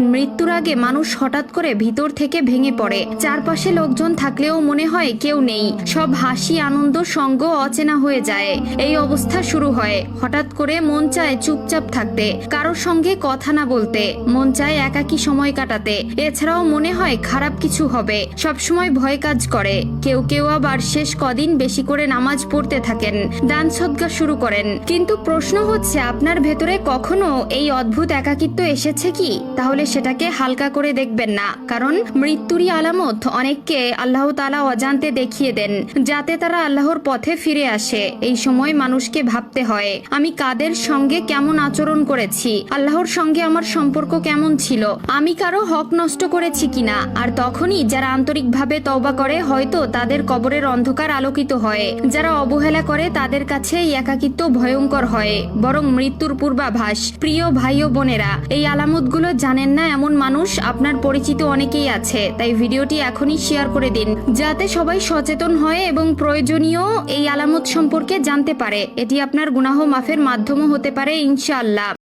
মৃত্যুর আগে মানুষ হঠাৎ করে ভিতর থেকে ভেঙে পড়ে। চারপাশে লোকজন থাকলেও মনে হয় কেউ নেই। সব হাসি, আনন্দ, সঙ্গ অচেনা হয়ে যায়। এই অবস্থা শুরু হয়। হঠাৎ করে মন চায় চুপচাপ থাকতে, কারোর সঙ্গে কথা না বলতে। মন চায় একাকি সময় কাটাতে। এছাড়াও মনে হয় খারাপ কিছু হবে। সবসময় ভয় কাজ করে। কেউ কেউ আবার শেষ কদিন বেশি করে নামাজ পড়তে থাকেন, দান সদ্গা শুরু করেন। কিন্তু প্রশ্ন হচ্ছে, আপনার ভেতরে কখনো এই অদ্ভুত একাকিত্ব এসেছে কি? তাহলে সেটাকে হালকা করে দেখবেন না। কারণ মৃত্যুরই আলামত অনেককে আল্লাহ তালা অজান্তে দেখিয়ে দেন, যাতে তারা আল্লাহর পথে ফিরে আসে। এই সময় মানুষকে ভাবতে হয়, আমি কাদের সঙ্গে কেমন আচরণ করেছি? আল্লাহর সঙ্গে আমার সম্পর্ক কেমন ছিল? আমি কারও হক নষ্ট করেছি কিনা? আর তখনই যারা আন্তরিকভাবে তওবা করে, হয়তো তাদের কবরের অন্ধকার আলোকিত হয়। যারা অবহেলা করে, তাদের কাছে একাকিত্ব ভয়ঙ্কর হয়। বরং মৃত্যুর পূর্বাভাস, প্রিয় ভাই ও বোনেরা, এই আলামতগুলো জানেন না এমন মানুষ, আপনার পরিচিত অনেকেই আছে। তাই ভিডিওটি এখনই শেয়ার করে দিন, যাতে সবাই সচেতন হয় এবং প্রয়োজনীয় এই আলামত সম্পর্কে জানতে পারে। এটি আপনার গুনাহ মাফের মাধ্যমও হতে পারে, ইনশাআল্লাহ।